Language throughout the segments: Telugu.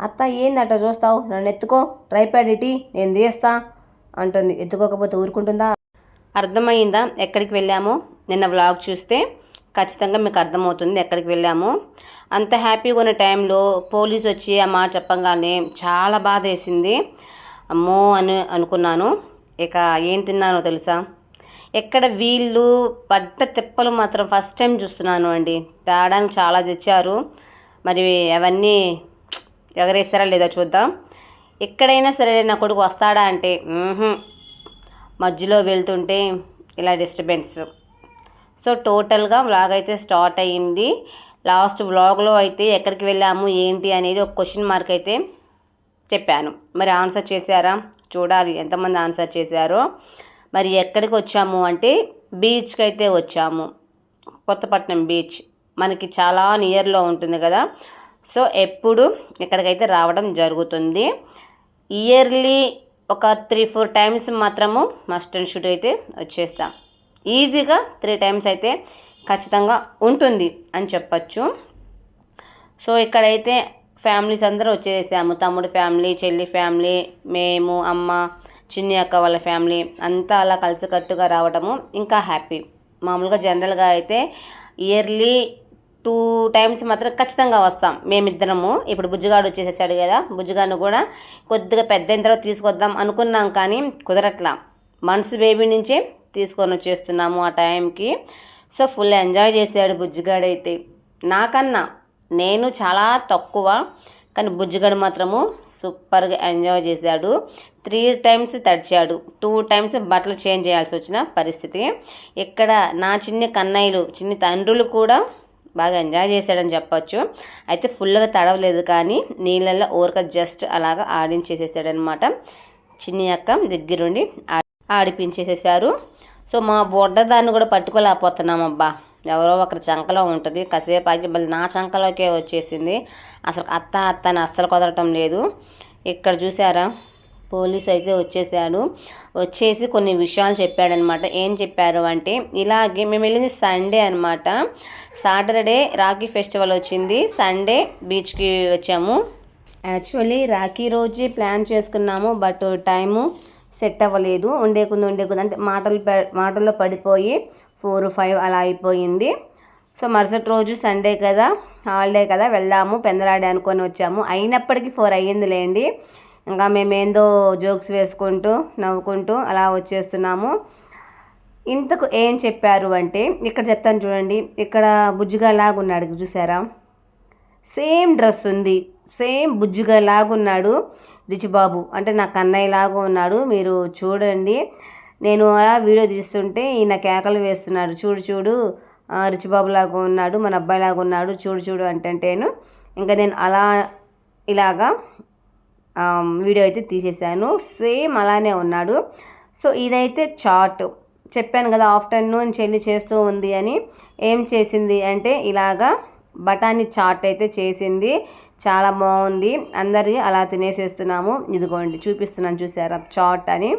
అత్త ఏందట చూస్తావు? నన్ను ఎత్తుకో. ట్రైప్యాడ్ ఇటీ నేను తీస్తా అంటుంది. ఎత్తుకోకపోతే ఊరుకుంటుందా? అర్థమైందా ఎక్కడికి వెళ్ళాము? నిన్న వ్లాగ్ చూస్తే ఖచ్చితంగా మీకు అర్థమవుతుంది ఎక్కడికి వెళ్ళాము. అంత హ్యాపీగా ఉన్న టైంలో పోలీస్ వచ్చి ఆ మాట చెప్పంగానే చాలా బాధ వేసింది. అమ్మో అని అనుకున్నాను. ఇక ఏం తిన్నానో తెలుసా? ఎక్కడ వీళ్ళు పడ్డ తిప్పలు మాత్రం ఫస్ట్ టైం చూస్తున్నాను అండి. తేడానికి చాలా తెచ్చారు. మరి అవన్నీ ఎగరేస్తారా లేదా చూద్దాం. ఎక్కడైనా సరే నా కొడుకు వస్తాడా అంటే మధ్యలో వెళ్తుంటే ఇలా డిస్టర్బెన్స్. సో టోటల్గా వ్లాగ్ అయితే స్టార్ట్ అయ్యింది. లాస్ట్ వ్లాగ్లో అయితే ఎక్కడికి వెళ్ళాము ఏంటి అనేది ఒక క్వశ్చన్ మార్క్ అయితే చెప్పాను. మరి ఆన్సర్ చేశారా? చూడాలి ఎంతమంది ఆన్సర్ చేశారో. మరి ఎక్కడికి వచ్చాము అంటే బీచ్కి అయితే వచ్చాము. కొత్తపట్నం బీచ్. మనకి చాలా నియర్లో ఉంటుంది కదా. సో ఎప్పుడు ఇక్కడికైతే రావడం జరుగుతుంది ఇయర్లీ ఒక త్రీ ఫోర్ టైమ్స్ మాత్రము మస్ట్ అండ్ షూట్ అయితే వచ్చేస్తాం. ఈజీగా త్రీ టైమ్స్ అయితే ఖచ్చితంగా ఉంటుంది అని చెప్పచ్చు. సో ఇక్కడైతే ఫ్యామిలీస్ అందరూ వచ్చేసాము తమ్ముడు ఫ్యామిలీ చెల్లి ఫ్యామిలీ మేము అమ్మ చిన్ని అక్క వాళ్ళ ఫ్యామిలీ అంతా అలా కలిసికట్టుగా రావడము ఇంకా హ్యాపీ. మామూలుగా జనరల్గా అయితే ఇయర్లీ టూ టైమ్స్ మాత్రం ఖచ్చితంగా వస్తాం మేమిద్దరము. ఇప్పుడు బుజ్జిగాడు వచ్చేసేసాడు కదా బుజ్జిగాడిని కూడా కొద్దిగా పెద్ద అయిన తర్వాత తీసుకొద్దాం అనుకున్నాం కానీ కుదరట్లా. మనసు బేబీ నుంచే తీసుకొని వచ్చేస్తున్నాము ఆ టైంకి. సో ఫుల్ ఎంజాయ్ చేశాడు బుజ్జిగాడైతే. నాకన్నా నేను చాలా తక్కువ కానీ బుజ్జిగాడు మాత్రము సూపర్గా ఎంజాయ్ చేశాడు. త్రీ టైమ్స్ తడిచాడు. టూ టైమ్స్ బట్టలు చేంజ్ చేయాల్సి వచ్చిన పరిస్థితి. ఇక్కడ నా చిన్ని కన్నయ్యలు చిన్ని తండ్రులు కూడా బాగా ఎంజాయ్ చేశాడని చెప్పొచ్చు. అయితే ఫుల్గా తడవలేదు కానీ నీళ్ళల్లో ఊరక జస్ట్ అలాగా ఆడించేసేసాడనమాట చిన్ని అక్క దగ్గరుండి ఆడిపించేసేసారు. సో మా బొడ్డ దాన్ని కూడా పట్టుకోలేకపోతున్నాం అబ్బా ఎవరో ఒకరి చంకలో ఉంటుంది. కాసేపు ఆగి మళ్ళీ నా చంకలోకే వచ్చేసింది. అసలు అత్త అత్త అని అస్సలు కుదరటం లేదు. ఇక్కడ చూసారా? పోలీస్ అయితే వచ్చేసాడు. వచ్చేసి కొన్ని విషయాలు చెప్పాడనమాట. ఏం చెప్పారు అంటే ఇలాగే మేము వెళ్ళింది సండే అనమాట. సాటర్డే రాఖీ ఫెస్టివల్ వచ్చింది. సండే బీచ్కి వచ్చాము. యాక్చువల్లీ రాఖీ రోజే ప్లాన్ చేసుకున్నాము బట్ టైము సెట్ అవ్వలేదు. ఉండే కొంది ఉండే కొంది. అంటే మాటలు మాటల్లో పడిపోయి ఫోర్ ఫైవ్ అలా అయిపోయింది. సో మరుసటి రోజు సండే కదా హాలిడే కదా వెళ్దాము పెందలాడే అనుకొని వచ్చాము. అయినప్పటికీ ఫోర్ అయ్యిందిలేండి. ఇంకా మేమేందో జోక్స్ వేసుకుంటూ నవ్వుకుంటూ అలా వచ్చేస్తున్నాము. ఇంతకు ఏం చెప్పారు అంటే ఇక్కడ చెప్తాను చూడండి. ఇక్కడ బుజ్జిగా లాగా ఉన్నాడు చూసారా? సేమ్ డ్రెస్ ఉంది. సేమ్ బుజ్జిగా లాగున్నాడు రిచిబాబు. అంటే నా కన్నయ్య లాగా ఉన్నాడు. మీరు చూడండి. నేను అలా వీడియో తీస్తుంటే ఈయన కేకలు వేస్తున్నాడు. చూడు చూడు. రిచిబాబు లాగా ఉన్నాడు. మన అబ్బాయి లాగా ఉన్నాడు. చూడు చూడు అంటేను ఇంకా నేను అలా ఇలాగా వీడియో అయితే తీసేసాను సేమ్ అలానే ఉన్నాడు. సో ఇదైతే చాట్. చెప్పాను కదా ఆఫ్టర్నూన్ చెల్లి చేస్తూ ఉంది అని. ఏం చేసింది అంటే ఇలాగా బఠానీ చాట్ అయితే చేసింది. చాలా బాగుంది. అందరికీ అలా తినేసేస్తున్నాము. ఇదిగోండి చూపిస్తున్నాను చూసారా చాట్ అని.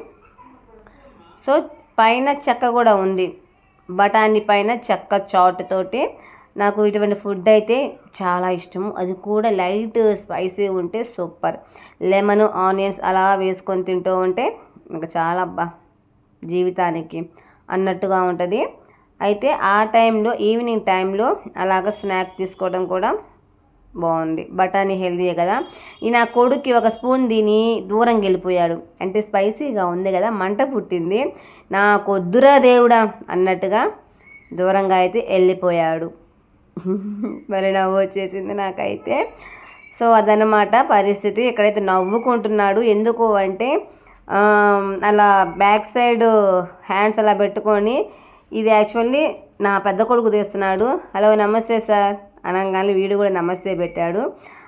సో పైన చెక్క కూడా ఉంది. బఠానీ పైన చెక్క చాట్ తోటి. నాకు ఇటువంటి ఫుడ్ అయితే చాలా ఇష్టం అది కూడా లైట్ స్పైసీ ఉంటే సూపర్. లెమన్ ఆనియన్స్ అలా వేసుకొని తింటూ ఉంటే ఇంకా చాలా అబ్బా జీవితానికి అన్నట్టుగా ఉంటుంది. అయితే ఆ టైంలో ఈవినింగ్ టైంలో అలాగ స్నాక్ తీసుకోవడం కూడా బాగుంది. బఠానీ హెల్దీయే కదా. ఈ నా కొడుక్కి ఒక స్పూన్ తిని దూరంగా వెళ్ళిపోయాడు. అంటే స్పైసీగా ఉంది కదా మంట పుట్టింది. నాకు కొద్దురా దేవుడా అన్నట్టుగా దూరంగా అయితే వెళ్ళిపోయాడు. మరి నవ్వు వచ్చేసింది నాకైతే. సో అదనమాట పరిస్థితి. ఇక్కడైతే నవ్వుకుంటున్నాడు ఎందుకు అంటే అలా బ్యాక్ సైడ్ హ్యాండ్స్ అలా పెట్టుకొని ఇది యాక్చువల్లీ నా పెద్ద కొడుకు తీస్తున్నాడు. హలో నమస్తే సార్. అనగానే వీడు కూడా నమస్తే పెట్టాడు.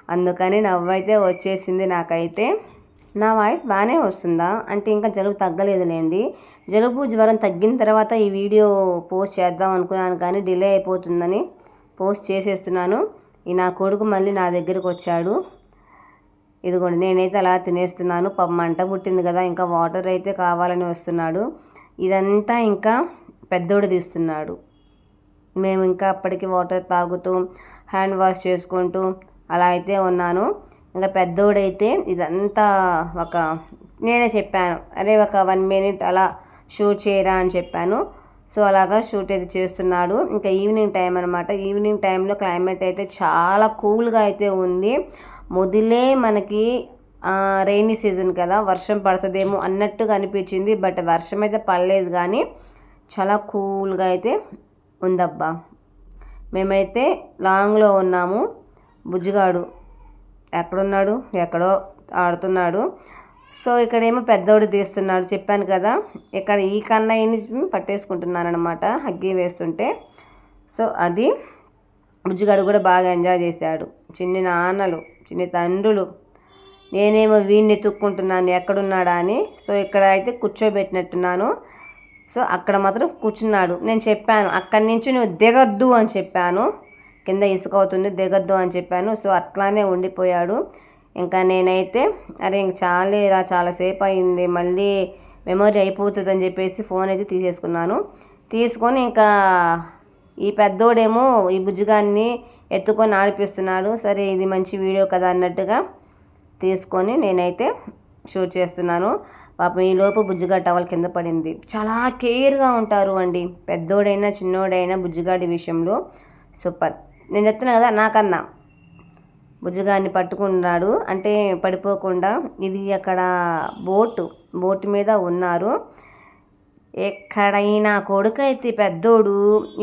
అందుకని నవ్వైతే వచ్చేసింది నాకైతే. నా వాయిస్ బాగానే వస్తుందా? అంటే ఇంకా జలుబు తగ్గలేదులేండి. జలుబు జ్వరం తగ్గిన తర్వాత ఈ వీడియో పోస్ట్ చేద్దాం అనుకున్నాను కానీ డిలే అయిపోతుందని పోస్ట్ చేసేస్తున్నాను. ఈ నా కొడుకు మళ్ళీ నా దగ్గరకు వచ్చాడు. ఇదిగోండి నేనైతే అలా తినేస్తున్నాను. పాపం మంట పుట్టింది కదా ఇంకా వాటర్ అయితే కావాలని వస్తున్నాడు. ఇదంతా ఇంకా పెద్దోడు తీస్తున్నాడు. మేము ఇంకా అప్పటికి వాటర్ తాగుతూ హ్యాండ్ వాష్ చేసుకుంటూ అలా అయితే ఉన్నాను. ఇంకా పెద్దోడైతే ఇదంతా ఒక నేనే చెప్పాను. అరే ఒక వన్ మినిట్ అలా షూట్ చేయరా అని చెప్పాను. సో అలాగా షూట్ అయితే చేస్తున్నాడు. ఇంకా ఈవినింగ్ టైం అనమాట ఈవినింగ్ టైంలో క్లైమేట్ అయితే చాలా కూల్గా అయితే ఉంది. మొదలే మనకి రైనీ సీజన్ కదా వర్షం పడుతుందేమో అన్నట్టుగా అనిపించింది. బట్ వర్షం అయితే పడలేదు కానీ చాలా కూల్గా అయితే ఉందబ్బా. మేమైతే లాంగ్లో ఉన్నాము. బుజ్జిగాడు ఎక్కడున్నాడు? ఎక్కడో ఆడుతున్నాడు. సో ఇక్కడేమో పెద్దోడు తీస్తున్నాడు. చెప్పాను కదా ఇక్కడ ఈ కన్నయ్యని పట్టేసుకుంటున్నాను అనమాట హగ్గి వేస్తుంటే. సో అది బుజ్జిగాడు కూడా బాగా ఎంజాయ్ చేశాడు. చిన్ని నాన్నలు చిన్ని తండ్రులు నేనేమో వీడిని ఎత్తుక్కుంటున్నాను ఎక్కడున్నాడా అని. సో ఇక్కడ అయితే కూర్చోబెట్టినట్టున్నాను. సో అక్కడ మాత్రం కూర్చున్నాడు. నేను చెప్పాను అక్కడి నుంచి నువ్వు దిగద్దు అని చెప్పాను. కింద ఇసుక అవుతుంది దిగద్దు అని చెప్పాను. సో అట్లానే ఉండిపోయాడు. ఇంకా నేనైతే అరే ఇంక చాలేరా చాలాసేపు అయింది మళ్ళీ మెమొరీ అయిపోతుంది అని చెప్పేసి ఫోన్ అయితే తీసేసుకున్నాను. తీసుకొని ఇంకా ఈ పెద్దోడేమో ఈ బుజ్జిగాన్ని ఎత్తుకొని ఆడిపిస్తున్నాడు. సరే ఇది మంచి వీడియో కదా అన్నట్టుగా తీసుకొని నేనైతే షూట్ చేస్తున్నాను. పాపం ఈ లోపు బుజ్జిగా టవల్ కింద పడింది. చాలా కేర్గా ఉంటారు అండి. పెద్దోడైనా చిన్నోడైనా బుజ్జిగాడి విషయంలో సూపర్. నేను చెప్తున్నా కదా నాకన్నా. భుజగాన్ని పట్టుకున్నాడు. అంటే పడిపోకుండా ఇది అక్కడ బోటు బోటు మీద ఉన్నారు. ఎక్కడైనా కొడుకు అయితే పెద్దోడు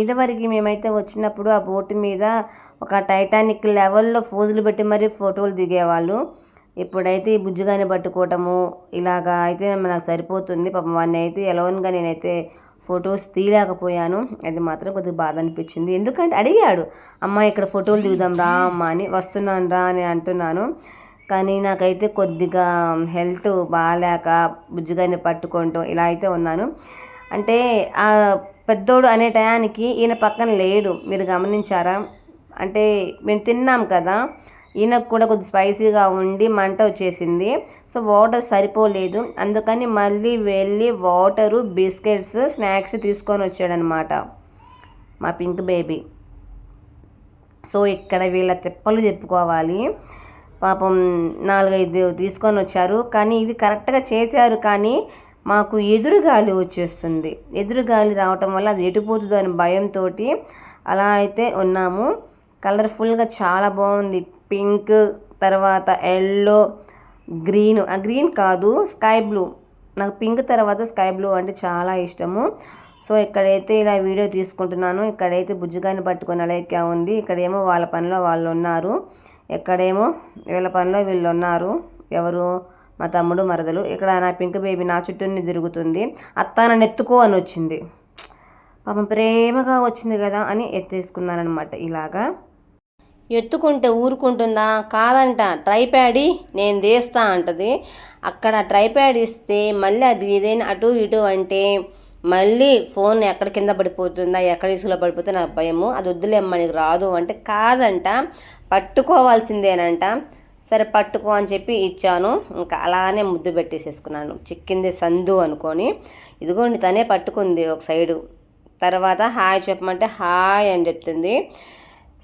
ఇదివరకు మేమైతే వచ్చినప్పుడు ఆ బోటు మీద ఒక టైటానిక్ లెవెల్లో ఫోజులు పెట్టి మరీ ఫోటోలు దిగేవాళ్ళు. ఇప్పుడైతే ఈ బుజ్జిగాని పట్టుకోవటము ఇలాగా అయితే నాకు సరిపోతుంది. పాపం వాడిని అయితే ఎలోన్గా నేనైతే ఫొటోస్ తీయలేకపోయాను. అది మాత్రం కొద్దిగా బాధ అనిపించింది. ఎందుకంటే అడిగాడు అమ్మ ఇక్కడ ఫోటోలు దిగుదాం రా అమ్మ అని. వస్తున్నాను రా అని అంటున్నాను. కానీ నాకైతే కొద్దిగా హెల్త్ బాగాలేక బుజ్జిగాని పట్టుకుంటూ ఇలా అయితే ఉన్నాను. అంటే ఆ పెద్దోడు అనే టయానికి ఈయన పక్కన లేడు. మీరు గమనించారా? అంటే మేము తిన్నాం కదా. ఈయనకు కూడా కొద్దిగా స్పైసీగా ఉండి మంట వచ్చేసింది. సో వాటర్ సరిపోలేదు. అందుకని మళ్ళీ వెళ్ళి వాటరు బిస్కెట్స్ స్నాక్స్ తీసుకొని వచ్చాడనమాట మా పింక్ బేబీ. సో ఇక్కడ వీళ్ళ తిప్పలు చెప్పుకోవాలి. పాపం నాలుగైదు తీసుకొని వచ్చారు. కానీ ఇది కరెక్ట్గా చేశారు. కానీ మాకు ఎదురుగాలి వచ్చేస్తుంది. ఎదురుగాలి రావటం వల్ల అది ఎటుపోతుందో అని భయంతో అలా అయితే ఉన్నాము. కలర్ఫుల్గా చాలా బాగుంది. పింక్ తర్వాత ఎల్లో గ్రీన్. ఆ గ్రీన్ కాదు స్కై బ్లూ. నాకు పింక్ తర్వాత స్కై బ్లూ అంటే చాలా ఇష్టము. సో ఇక్కడైతే ఇలా వీడియో తీసుకుంటున్నాను. ఇక్కడైతే బుజ్జిగాని పట్టుకుని అలెక్కా ఉంది. ఇక్కడేమో వాళ్ళ పనిలో వాళ్ళు ఉన్నారు. ఎక్కడేమో వీళ్ళ పనిలో వీళ్ళు ఉన్నారు. ఎవరు? మా తమ్ముడు మరదలు ఇక్కడ నా పింక్ బేబీ నా చుట్టూని తిరుగుతుంది. అత్త నన్ను ఎత్తుకో అని వచ్చింది. పాపం ప్రేమగా వచ్చింది కదా అని ఎత్తేసుకున్నానమాట ఇలాగా. ఎత్తుకుంటే ఊరుకుంటుందా? కాదంట. ట్రైప్యాడి నేను తీస్తా అంటది. అక్కడ ట్రైప్యాడ్ ఇస్తే మళ్ళీ అది ఏదైనా అటు ఇటు అంటే మళ్ళీ ఫోన్ ఎక్కడ కింద పడిపోతుందా? ఎక్కడ ఇసులో పడిపోతే నాకు భయము. అది వద్దులేమ్మా నీకు రాదు అంటే కాదంట. పట్టుకోవాల్సిందేనంట. సరే పట్టుకో అని చెప్పి ఇచ్చాను. ఇంకా అలానే ముద్దు పెట్టేసేసుకున్నాను. చిక్కింది సందు అనుకొని. ఇదిగోండి తనే పట్టుకుంది ఒక సైడు. తర్వాత హాయ్ చెప్పమంటే హాయ్ అని చెప్తుంది.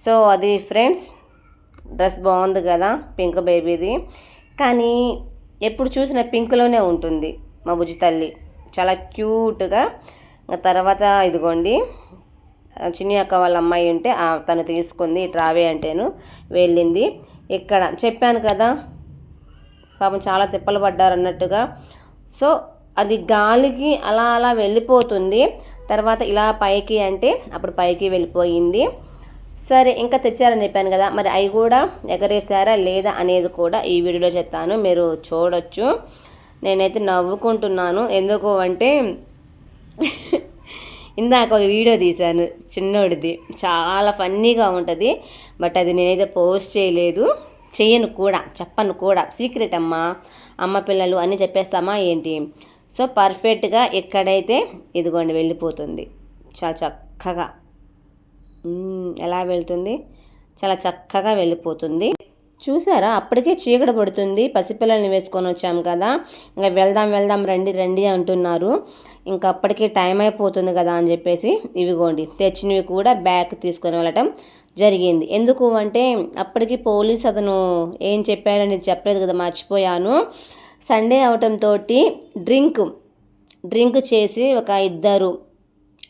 సో అది ఫ్రెండ్స్ డ్రెస్ బాగుంది కదా పింక్ బేబీది. కానీ ఎప్పుడు చూసిన పింక్లోనే ఉంటుంది మా బుజ్జి తల్లి. చాలా క్యూట్గా తర్వాత ఇదిగోండి చిన్ని అక్క వాళ్ళ అమ్మాయి ఉంటే తను తీసుకుంది రావే అంటేను వెళ్ళింది. ఇక్కడ చెప్పాను కదా పాపం చాలా తిప్పలు పడ్డారు అన్నట్టుగా సో అది గాలికి అలా అలా వెళ్ళిపోతుంది. తర్వాత ఇలా పైకి అంటే అప్పుడు పైకి వెళ్ళిపోయింది. సరే ఇంకా తెచ్చారని చెప్పాను కదా మరి అవి కూడా ఎగరేసారా లేదా అనేది కూడా ఈ వీడియోలో చెప్తాను. మీరు చూడొచ్చు. నేనైతే నవ్వుకుంటున్నాను. ఎందుకు అంటే ఇందాక ఒక వీడియో తీశాను చిన్నోడిది. చాలా ఫన్నీగా ఉంటుంది బట్ అది నేనైతే పోస్ట్ చేయలేదు. చేయను కూడా చెప్పను కూడా. సీక్రెట్ అమ్మ అమ్మ పిల్లలు అని చెప్పేస్తామా ఏంటి? సో పర్ఫెక్ట్గా ఎక్కడైతే ఇదిగోండి వెళ్ళిపోతుంది. చాలా చక్కగా. ఎలా వెళ్తుంది? చాలా చక్కగా వెళ్ళిపోతుంది. చూసారా? అప్పటికే చీకటి పడుతుంది. పసిపిల్లల్ని వేసుకొని వచ్చాము కదా. ఇంకా వెళ్దాం వెళ్దాం రండి రండి అంటున్నారు. ఇంకా అప్పటికే టైం అయిపోతుంది కదా అని చెప్పేసి ఇవిగోండి. తెచ్చినవి కూడా బ్యాగ్ తీసుకొని వెళ్ళటం జరిగింది. ఎందుకు అంటే అప్పటికి పోలీస్ అతను ఏం చెప్పాడని చెప్పలేదు కదా మర్చిపోయాను. సండే అవటంతో డ్రింక్ డ్రింక్ చేసి ఒక ఇద్దరు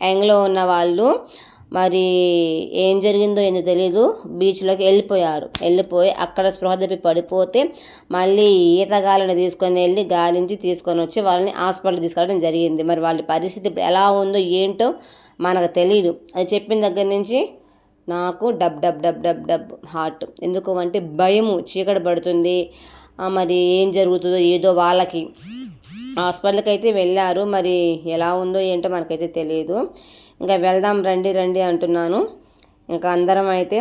యాంగ్లో ఉన్న వాళ్ళు మరి ఏం జరిగిందో ఏందో తెలియదు బీచ్లోకి వెళ్ళిపోయారు. వెళ్ళిపోయి అక్కడ స్పృహ తప్పి పడిపోతే మళ్ళీ ఈతగాళ్ళని తీసుకొని వెళ్ళి గాలించి తీసుకొని వచ్చి వాళ్ళని హాస్పిటల్ తీసుకెళ్ళడం జరిగింది. మరి వాళ్ళ పరిస్థితి ఇప్పుడు ఎలా ఉందో ఏంటో మనకు తెలియదు అది చెప్పిన దగ్గర నుంచి నాకు dub dub dub dub dub heart ఎందుకు అంటే భయము చీకటి పడుతుంది. మరి ఏం జరుగుతుందో ఏదో వాళ్ళకి. హాస్పిటల్కి అయితే వెళ్ళారు. మరి ఎలా ఉందో ఏంటో మనకైతే తెలియదు ఇంకా వెళ్దాం రండి రండి అంటున్నాను. ఇంకా అందరం అయితే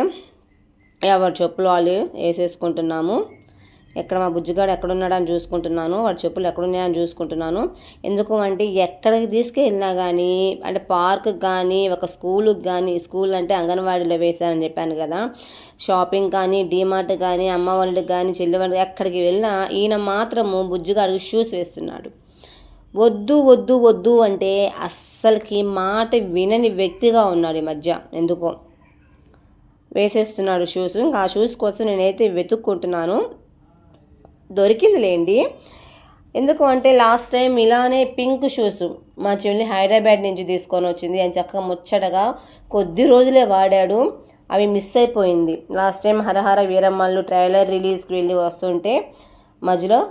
ఎవరి చెప్పులు వాళ్ళు వేసేసుకుంటున్నాము. ఎక్కడ మా బుజ్జిగాడు ఎక్కడున్నాడని చూసుకుంటున్నాను. వాడి చెప్పులు ఎక్కడున్నాయని చూసుకుంటున్నాను. ఎందుకు అంటే ఎక్కడికి తీసుకెళ్ళినా కానీ అంటే పార్క్ కానీ ఒక స్కూల్కి కానీ స్కూల్ అంటే అంగన్వాడీలో వేశారని చెప్పాను కదా. షాపింగ్ కానీ డీమార్ట్ కానీ అమ్మ వాళ్ళకి కానీ చెల్లి వాళ్ళకి ఎక్కడికి వెళ్ళినా ఈయన మాత్రము బుజ్జిగాడికి షూస్ వేస్తున్నాడు. వద్దు వద్దు వద్దు అంటే అస్సలకి మాట వినని వ్యక్తిగా ఉన్నాడు ఈ మధ్య. ఎందుకో? వేసేస్తున్నాడు షూస్ ఇంకా ఆ షూస్ కోసం నేనైతే వెతుక్కుంటున్నాను. దొరికింది లేండి ఎందుకు అంటే లాస్ట్ టైం ఇలానే పింక్ షూస్ మా చెల్లి హైదరాబాద్ నుంచి తీసుకొని వచ్చింది. అని చక్కగా ముచ్చటగా కొద్ది రోజులే వాడాడు. అవి మిస్ అయిపోయింది. లాస్ట్ టైం హరహర వీరమ్మలు ట్రైలర్ రిలీజ్కి వెళ్ళి వస్తుంటే మధ్యలో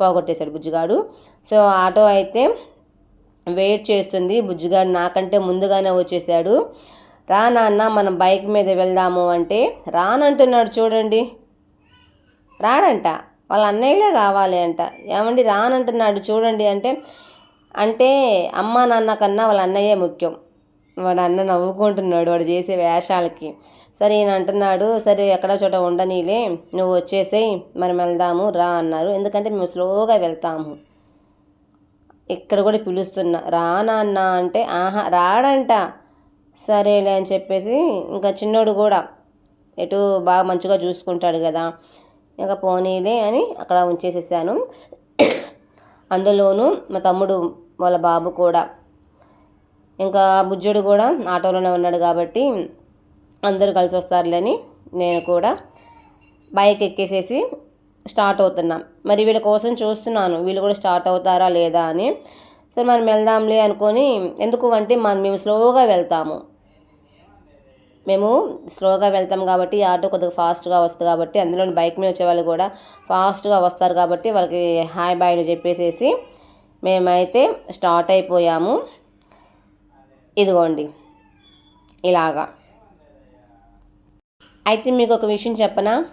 పోగొట్టేశాడు బుజ్జిగాడు. సో ఆటో అయితే వెయిట్ చేస్తుంది. బుజ్జిగాడు నాకంటే ముందుగానే వచ్చేసాడు. రా నాన్న మనం బైక్ మీద వెళ్దాము అంటే రానంటున్నాడు చూడండి. రాడంట. వాళ్ళ అన్నయ్యలే కావాలి అంట. ఏమండి రానంటున్నాడు చూడండి అంటే అంటే అమ్మ నాన్న కన్నా వాళ్ళ అన్నయ్యే ముఖ్యం. వాడు అన్న నవ్వుకుంటున్నాడు వాడు చేసే వేషాలకి. సరే ఈయన అంటున్నాడు సరే ఎక్కడో చోట ఉండనీలే నువ్వు వచ్చేసేయి మనం వెళ్దాము రా అన్నారు. ఎందుకంటే మేము స్లోగా వెళ్తాము. ఇక్కడ కూడా పిలుస్తున్నా రా అన్న అంటే ఆహా రాడంట. సరేలే అని చెప్పేసి ఇంకా చిన్నోడు కూడా ఎటు బాగా మంచిగా చూసుకుంటాడు కదా ఇంకా పోనీలే అని అక్కడ ఉంచేసేసాను. అందులోనూ మా తమ్ముడు వాళ్ళ బాబు కూడా ఇంకా బుజ్జుడు కూడా ఆటోలోనే ఉన్నాడు కాబట్టి అందరూ కలిసి వస్తారులేని నేను కూడా బైక్ ఎక్కేసేసి స్టార్ట్ అవుతున్నాం. మరి వీళ్ళ కోసం చూస్తున్నాను వీళ్ళు కూడా స్టార్ట్ అవుతారా లేదా అని. సరే మనం వెళ్దాంలే అనుకొని ఎందుకు అంటే మనం మేము స్లోగా వెళ్తాము. మేము స్లోగా వెళ్తాం కాబట్టి ఆటో కొద్దిగా ఫాస్ట్గా వస్తుంది కాబట్టి అందులో బైక్ మీద వచ్చే వాళ్ళు కూడా ఫాస్ట్గా వస్తారు కాబట్టి వాళ్ళకి హాయ్ బాయ్ని చెప్పేసేసి మేమైతే స్టార్ట్ అయిపోయాము. ఇదిగోండి. ఇలాగా. అయితే మీకు ఒక విషయం చెప్పనా?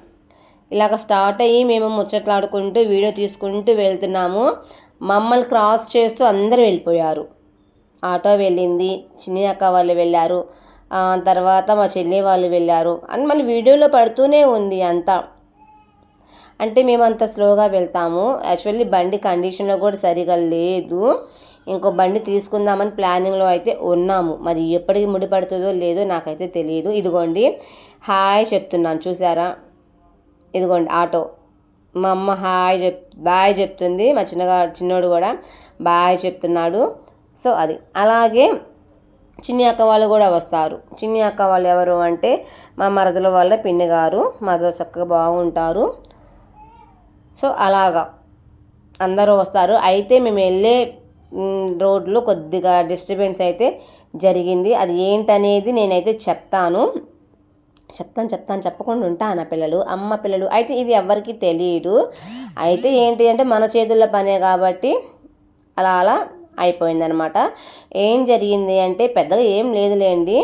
ఇలాగ స్టార్ట్ అయ్యి మేము ముచ్చట్లాడుకుంటూ వీడియో తీసుకుంటూ వెళ్తున్నాము. మమ్మల్ని క్రాస్ చేస్తూ అందరూ వెళ్ళిపోయారు. ఆటో వెళ్ళింది చిన్ని అక్క వాళ్ళు వెళ్ళారు. తర్వాత మా చెల్లి వాళ్ళు వెళ్ళారు. అని మళ్ళీ వీడియోలో పడుతూనే ఉంది అంతా. అంటే మేము అంత స్లోగా వెళ్తాము. యాక్చువల్లీ బండి కండిషన్లో కూడా సరిగా లేదు. ఇంకో బండి తీసుకుందామని ప్లానింగ్లో అయితే ఉన్నాము. మరి ఎప్పటికి ముడిపడుతుందో లేదో నాకైతే తెలియదు ఇదిగోండి. హాయ్ చెప్తున్నాను. చూసారా ఇదిగోండి ఆటో. మా అమ్మ హాయ్ చెప్ బాయ్ చెప్తుంది. మా చిన్నగా చిన్నోడు కూడా బాయ్ చెప్తున్నాడు. సో అది. అలాగే చిన్ని అక్క వాళ్ళు కూడా వస్తారు. చిన్ని అక్క వాళ్ళు ఎవరు అంటే మా మరదల వాళ్ళ పిన్ని గారు. మరదలు చక్కగా బాగుంటారు. సో అలాగా అందరూ వస్తారు. అయితే మేము వెళ్ళే రోడ్లో కొద్దిగా డిస్టర్బెన్స్ అయితే జరిగింది. అది ఏంటనేది నేనైతే చెప్తాను. చెప్తాను చెప్తాను చెప్పకుండా ఉంటాను పిల్లలు అమ్మ పిల్లలు. అయితే ఇది ఎవరికి తెలియదు అయితే ఏంటి అంటే మన చేతుల్లో పనే కాబట్టి అలా అలా అయిపోయిందనమాట. ఏం జరిగింది అంటే పెద్దగా ఏం లేదులేండి.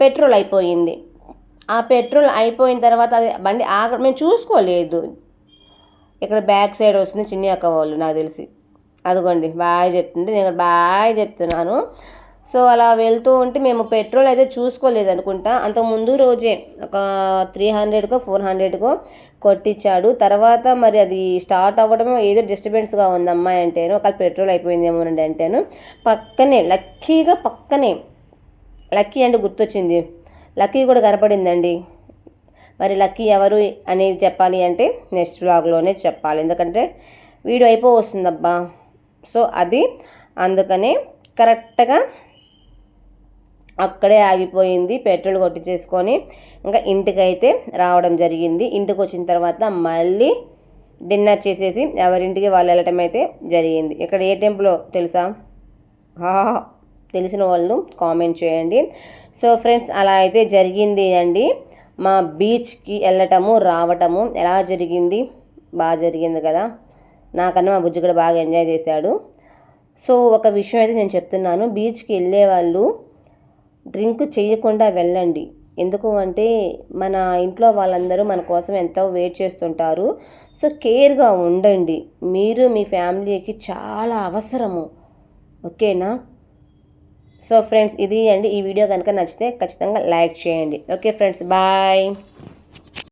పెట్రోల్ అయిపోయింది. ఆ పెట్రోల్ అయిపోయిన తర్వాత అది బండి ఆగ మేము చూసుకోలేదు. ఇక్కడ బ్యాక్ సైడ్ వస్తుంది చిన్న అక్క వాళ్ళు నాకు తెలిసి. అదిగోండి బాయ్ చెప్తుంది. నేను బాయ్ చెప్తున్నాను. సో అలా వెళ్తూ ఉంటే మేము పెట్రోల్ అయితే చూసుకోలేదు అనుకుంటా. అంత ముందు రోజే ఒక త్రీ హండ్రెడ్కో ఫోర్ హండ్రెడ్కో కొట్టించాడు. తర్వాత మరి అది స్టార్ట్ అవ్వడం ఏదో డిస్టర్బెన్స్గా ఉంది అమ్మాయి అంటేను. ఒకవేళ పెట్రోల్ అయిపోయిందేమోనండి అంటేను. పక్కనే లక్కీగా పక్కనే లక్కీ అంటే గుర్తొచ్చింది. లక్కీ కూడా కనపడిందండి. మరి లక్కీ ఎవరు అనేది చెప్పాలి అంటే నెక్స్ట్ బ్లాగ్లోనే చెప్పాలి. ఎందుకంటే వీడియో అయిపో వస్తుందబ్బా సో అది అందుకనే కరెక్ట్గా అక్కడే ఆగిపోయింది పెట్రోల్ కొట్టించేసుకొని ఇంకా ఇంటికైతే రావడం జరిగింది. ఇంటికి వచ్చిన తర్వాత మళ్ళీ డిన్నర్ చేసేసి ఎవరింటికి వాళ్ళు వెళ్ళటం అయితే జరిగింది. ఇక్కడ ఏ టెంపులో తెలుసా? హా తెలిసిన వాళ్ళు కామెంట్ చేయండి. సో ఫ్రెండ్స్ అలా అయితే జరిగింది అండి. మా బీచ్కి వెళ్ళటము రావటము ఎలా జరిగింది? బాగా జరిగింది కదా. నాకన్నా మా బుజ్జి కూడా బాగా ఎంజాయ్ చేశాడు. సో ఒక విషయం అయితే నేను చెప్తున్నాను. బీచ్కి వెళ్ళే వాళ్ళు డ్రింక్ చేయకుండా వెళ్ళండి. ఎందుకు అంటే మన ఇంట్లో వాళ్ళందరూ మన కోసం ఎంతో వెయిట్ చేస్తుంటారు. సో కేర్గా ఉండండి. మీరు మీ ఫ్యామిలీకి చాలా అవసరము. ఓకేనా? సో ఫ్రెండ్స్ ఇది అండి. ఈ వీడియో కనుక నచ్చితే ఖచ్చితంగా లైక్ చేయండి. Okay friends bye.